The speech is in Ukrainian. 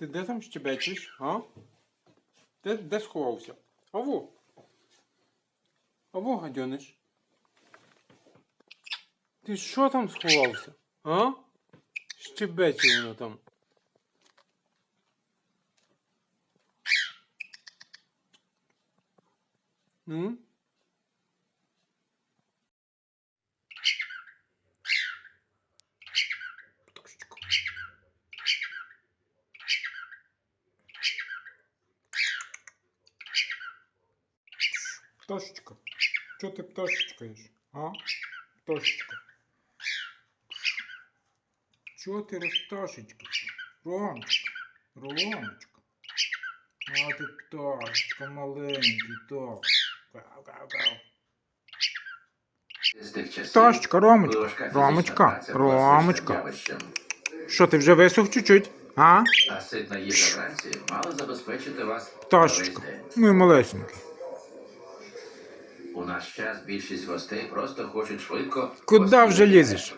Ти де там щебечеш, а? Де, де сховався? Аво. Аво, гадьониш. Ти що там сховався? А? Щебече воно там. Ну? Пташечка, що ти пташечкаєш? А? Пташечка. Чого ти розпташечкаєш? Ромочка, Ромочка. А ти пташечка маленький, так. Гав-гав-гав. З тих часів, Пташечка, Ромочка, Ромочка, Ромочка. Що ти вже висох чуть-чуть? А? А ситна їжа вранці мала забезпечити вас Пташечка, весь день. У наш час більшість гостей просто хочуть швидко. Куда вже лізеш?